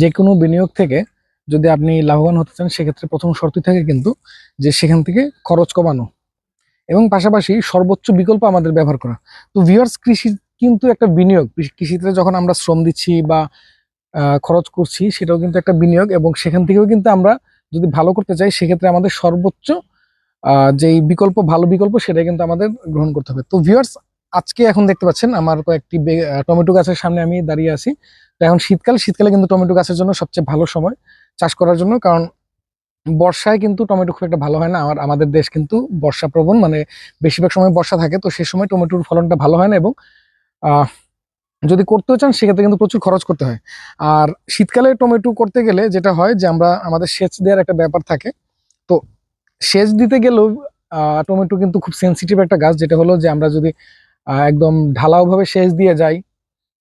যে কোনো বিনিয়োগ থেকে যদি আপনি লাভবান হতে চান, সেক্ষেত্রে প্রথম শর্তই থাকে কিন্তু যে সেখান থেকে খরচ কমানো এবং পাশাপাশি সর্বোচ্চ বিকল্প আমাদের ব্যবহার করা। তো ভিউয়ার্স কৃষি কিন্তু একটা বিনিয়োগ। কৃষিতে যখন আমরা শ্রম দিচ্ছি বা খরচ করছি, সেটাও কিন্তু একটা বিনিয়োগ এবং সেখান থেকেও কিন্তু আমরা যদি ভালো করতে চাই, সেক্ষেত্রে আমাদের সর্বোচ্চ যেই বিকল্প, ভালো বিকল্প, সেটাই কিন্তু আমাদের গ্রহণ করতে হবে। তো ভিউয়ার্স আজকে এখন দেখতে পাচ্ছেন, আমার কয়েকটি টমেটো গাছের সামনে আমি দাঁড়িয়ে আছি। এখন শীতকাল, শীতকালে কিন্তু টমেটো গাছের জন্য সবচেয়ে ভালো সময় চাষ করার জন্য। কারণ বর্ষায় কিন্তু টমেটো খুব একটা ভালো হয় না। আমার আমাদের দেশ কিন্তু বর্ষা প্রবণ মানে বেশিরভাগ সময় বর্ষা থাকে, তো সেই সময় টমেটোর ফলনটা ভালো হয় না এবং যদি করতেও চান, সেক্ষেত্রে কিন্তু প্রচুর খরচ করতে হয়। আর শীতকালে টমেটো করতে গেলে যেটা হয় যে, আমরা, আমাদের সেচ দেওয়ার একটা ব্যাপার থাকে। তো সেচ দিতে গেলেও টমেটো কিন্তু খুব সেনসিটিভ একটা গাছ, যেটা হলো যে, আমরা যদি একদম ঢালাওভাবে সেচ দিয়ে যাই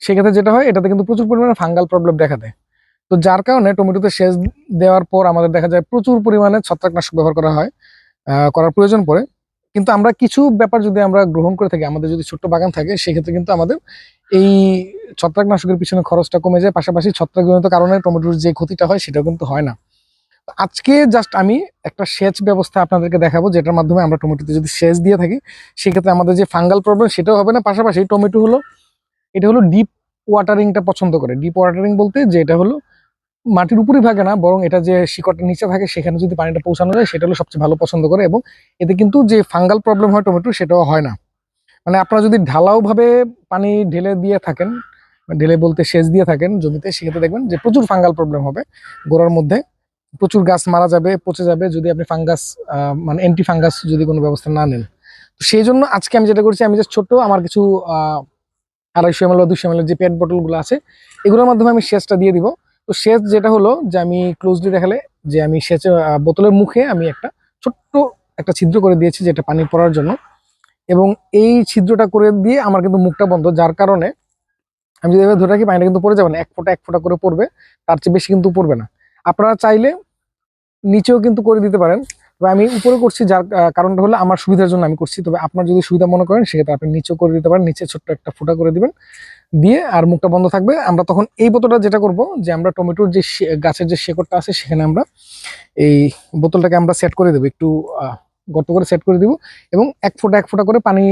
সেক্ষেত্রে যেটা হয়, এটাতে কিন্তু প্রচুর পরিমাণে ফাঙ্গাল প্রবলেম দেখা দেয়। তো যার কারণে টমেটোতে সেচ দেওয়ার পর আমাদের দেখা যায় প্রচুর পরিমাণে ছত্রাকনাশক ব্যবহার করা হয় করার প্রয়োজন পড়ে। কিন্তু আমরা কিছু ব্যাপার যদি আমরা গ্রহণ করে থাকি, আমাদের যদি ছোট্ট বাগান থাকে, সেক্ষেত্রে কিন্তু আমাদের এই ছত্রাকনাশকের পিছনে খরচটা কমে যায়। পাশাপাশি ছত্রাকজনিত কারণে টমেটোর যে ক্ষতিটা হয়, সেটাও কিন্তু হয় না। আজকে জাস্ট আমি একটা সেচ ব্যবস্থা আপনাদেরকে দেখাবো, যেটার মাধ্যমে আমরা টমেটোতে যদি সেচ দিয়ে থাকি, সেক্ষেত্রে আমাদের যে ফাঙ্গাল প্রবলেম সেটাও হবে না। পাশাপাশি টমেটো হলো এটা হলো ডিপ ওয়াটারিংটা পছন্দ করে। ডিপ ওয়াটারিং বলতে যে এটা হলো মাটির উপরই থাকে না, বরং এটা যে শিকড়টা নিচে থাকে সেখানে যদি পানিটা পৌঁছানো যায়, সেটা হলো সবচেয়ে ভালো পছন্দ করে এবং এতে কিন্তু যে ফাঙ্গাল প্রবলেম হয় টমেটো সেটাও হয় না। মানে আপনারা যদি ঢালাওভাবে পানি ঢেলে দিয়ে থাকেন ঢেলে বলতে সেচ দিয়ে থাকেন জমিতে, সেক্ষেত্রে দেখবেন যে প্রচুর ফাঙ্গাল প্রবলেম হবে। গোড়ার মধ্যে প্রচুর গাছ মারা যাবে, পচে যাবে যদি আপনি ফাঙ্গাস মানে অ্যান্টি ফাঙ্গাস যদি কোনো ব্যবস্থা না নেন। তো সেই জন্য আজকে আমি যেটা করছি, আমি জাস্ট ছোট্ট আমার কিছু আড়াইশো এমএল বা দুশো এমএল যে পেট বোতলগুলো আছে, এগুলোর মাধ্যমে আমি সেচটা দিয়ে দিব। তো সেচ যেটা হলো যে আমি ক্লোজলি দেখালে যে আমি সেচ বোতলের মুখে আমি একটা ছোট্ট একটা ছিদ্র করে দিয়েছি যেটা পানি পড়ার জন্য। এবং এই ছিদ্রটা করে দিয়ে আমার কিন্তু মুখটা বন্ধ, যার কারণে আমি যদি ধরে রাখি, পানিটা কিন্তু পড়ে যাবে না, এক ফোঁটা এক ফোঁটা করে পড়বে, তার চেয়ে বেশি কিন্তু পড়বে না। আপনারা চাইলে নিচেও কিন্তু করে দিতে পারেন। তবে আমি উপরে করছি যার কারণটা হলো আমার সুবিধার জন্য আমি করছি। তবে আপনার যদি সুবিধা মনে করেন, সেক্ষেত্রে আপনি নিচেও করে দিতে পারেন, নিচে ছোট্ট একটা ফুটা করে দিবেন। দিয়ে আর মুখটা বন্ধ থাকবে। আমরা তখন এই বোতলটা যেটা করব, যে আমরা টমেটোর যে গাছের যে শেকড়টা আছে, সেখানে আমরা এই বোতলটাকে আমরা সেট করে দেবো। একটু গর্ত করে সেট করে দিব এবং এক ফোঁটা এক ফোঁটা করে পানি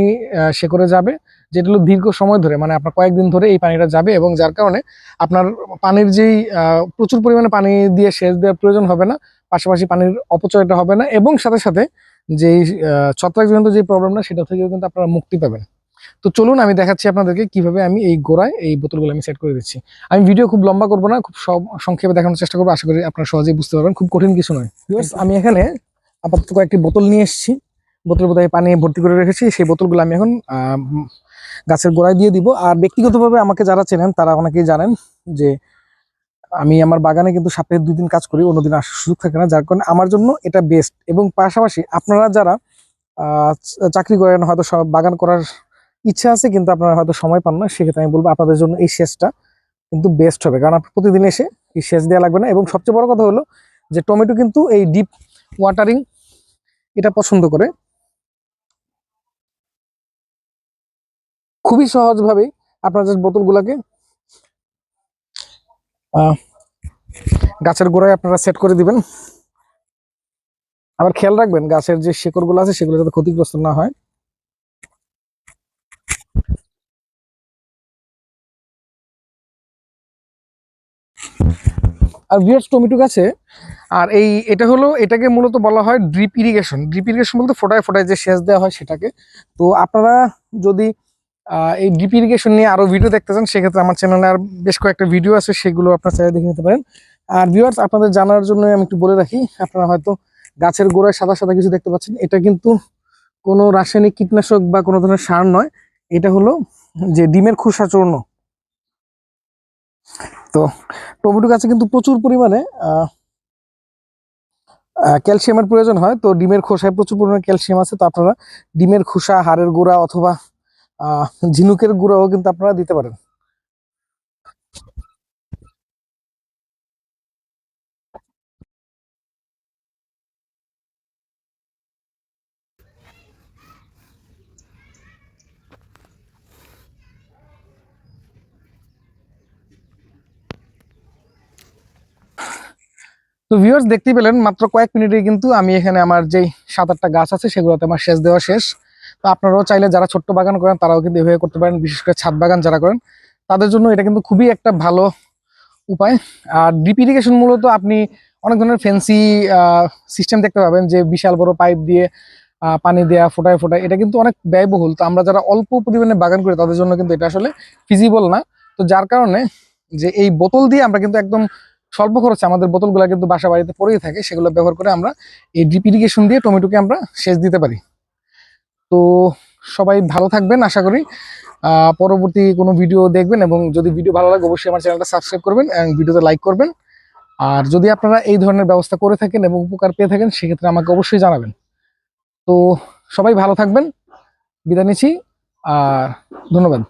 শেকড়ে যাবে। যেটা হলো দীর্ঘ সময় ধরে মানে আপনার কয়েকদিন ধরে এই পানিটা যাবে এবং যার কারণে আপনার পানির যেই প্রচুর পরিমাণে পানি দিয়ে সেচ দেওয়ার প্রয়োজন হবে না, পাশাপাশি পানির অপচয়টা হবে না এবং সাথে সাথে যেই ছত্রাকজনিত যে প্রবলেমটা সেটা থেকেও কিন্তু আপনারা মুক্তি পাবেন। তো চলুন আমি দেখাচ্ছি আপনাদেরকে কীভাবে আমি এই গোড়ায় এই বোতলগুলো আমি সেট করে দিচ্ছি। আমি ভিডিও খুব লম্বা করব না, খুব সংক্ষেপে দেখানোর চেষ্টা করব, আশা করি আপনারা সহজেই বুঝতে পারবেন, খুব কঠিন কিছু নয়। আমি এখানে আপাতত কয়েকটি বোতল নিয়ে এসেছি। বোতলে পানি ভর্তি করে রেখেছি, সেই বোতলগুলো আমি এখন গাছের গোড়ায় দিয়ে দিব। আর ব্যক্তিগতভাবে আমাকে যারা চেনেন, তারা অনেকেই জানেন যে আমি আমার বাগানে কিন্তু সপ্তাহে দুই দিন কাজ করি, অন্যদিন আসার সুযোগ থাকে না। যার কারণে আমার জন্য এটা বেস্ট এবং পাশাপাশি আপনারা যারা চাকরি করেন, হয়তো সব বাগান করার ইচ্ছা আছে, কিন্তু আপনারা হয়তো সময় পান না, সেক্ষেত্রে আমি বলব আপনাদের জন্য এই সেচটা কিন্তু বেস্ট হবে। কারণ আপনি প্রতিদিন এসে এই সেচ দেওয়া লাগবে না। এবং সবচেয়ে বড় কথা হলো যে, টমেটো কিন্তু এই ডিপ ওয়াটারিং এটা পছন্দ করে। খুবই সহজভাবেই আপনার জাস্ট বোতলগুলোকে গাছের গোড়ায় আপনারা সেট করে দিবেন। আবার খেয়াল রাখবেন, গাছের যে শেকড়গুলো আছে সেগুলো যাতে ক্ষতিগ্রস্ত না হয়। আর ভিয়ার্স টমেটো গাছে, আর এই এটা হলো, এটাকে মূলত বলা হয় ড্রিপ ইরিগেশন ড্রিপ ইরিগেশন বলতে ফোটায় ফোটায় যে সেচ দেওয়া হয় সেটাকে। তো আপনারা যদি এই ড্রিপ ইরিগেশন নিয়ে আরও ভিডিও দেখতে চান সেক্ষেত্রে আমার চ্যানেলে আর বেশ কয়েকটা ভিডিও আছে, সেগুলো আপনার চাইলে দেখে নিতে পারেন। আর ভিউয়ার্স আপনাদের জানার জন্য আমি একটু বলে রাখি, আপনারা হয়তো গাছের গোড়ায় সাদা সাদা কিছু দেখতে পাচ্ছেন। এটা কিন্তু কোনো রাসায়নিক কীটনাশক বা কোনো ধরনের সার নয়, এটা হলো যে ডিমের খোসা চূর্ণ। তো টমেটো গাছে কিন্তু প্রচুর পরিমাণে ক্যালসিয়ামের প্রয়োজন হয়। তো ডিমের খোসায় প্রচুর পরিমাণে ক্যালসিয়াম আছে। তো আপনারা ডিমের খোসা, হাড়ের গোড়া অথবা ঝিনুকের গুঁড়াও কিন্তু আপনারা দিতে পারেন। তো ভিউয়ার্স দেখতে পেলেন, মাত্র কয়েক মিনিটে কিন্তু আমি এখানে আমার যেই সাত আটটা গাছ আছে, সেগুলোতে আমার শেষ দেওয়া শেষ। তো আপনারাও চাইলে যারা ছোট্ট বাগান করেন, তারাও কিন্তু এভাবে করতে পারেন। বিশেষ করে ছাদ বাগান যারা করেন, তাদের জন্য এটা কিন্তু খুবই একটা ভালো উপায়। আর ড্রিপ ইরিগেশন মূলত আপনি অনেক ধরনের ফ্যান্সি সিস্টেম দেখতে পাবেন যে বিশাল বড় পাইপ দিয়ে পানি দেওয়া ফোটায় ফোটায়, এটা কিন্তু অনেক ব্যয়বহুল। তো আমরা যারা অল্প পরিমাণে বাগান করি, তাদের জন্য কিন্তু এটা আসলে ফিজিবল না। তো যার কারণে যে এই বোতল দিয়ে আমরা কিন্তু একদম স্বল্প খরচে আমাদের বোতলগুলো কিন্তু বাসা বাড়িতে পড়েই থাকে, সেগুলো ব্যবহার করে আমরা এই ড্রিপ ইরিগেশন দিয়ে টমেটোকে আমরা সেচ দিতে পারি। তো সবাই ভালো থাকবেন, আশা করি। পরবর্তী কোনো ভিডিও দেখবেন এবং যদি ভিডিও ভালো লাগে, অবশ্যই আমার চ্যানেলটা সাবস্ক্রাইব করবেন এবং ভিডিওতে লাইক করবেন। আর যদি আপনারা এই ধরনের ব্যবস্থা করে থাকেন এবং উপকার পেয়ে থাকেন, সেক্ষেত্রে আমাকে অবশ্যই জানাবেন। তো সবাই ভালো থাকবেন। বিদায় নিচ্ছি। আর ধন্যবাদ।